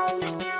তোমার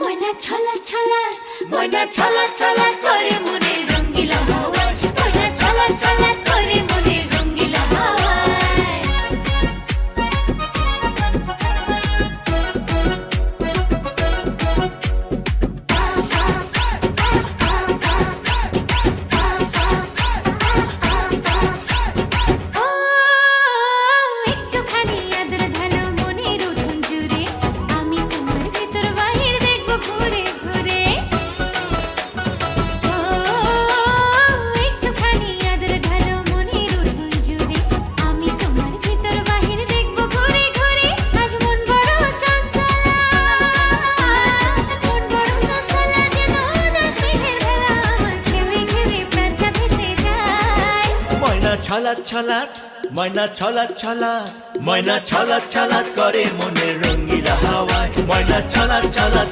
ময়না ছলা ছলা ময়না ছলা ছলা করে মনে রঙ্গিলা হাওয়ায় ছলাৎ ছলাৎ, ময়না ছলা ছলা ময়না ছলা ছলাৎ করে মনে রঙিলা হাওয়ায়। ময়না ছলা ছলাৎ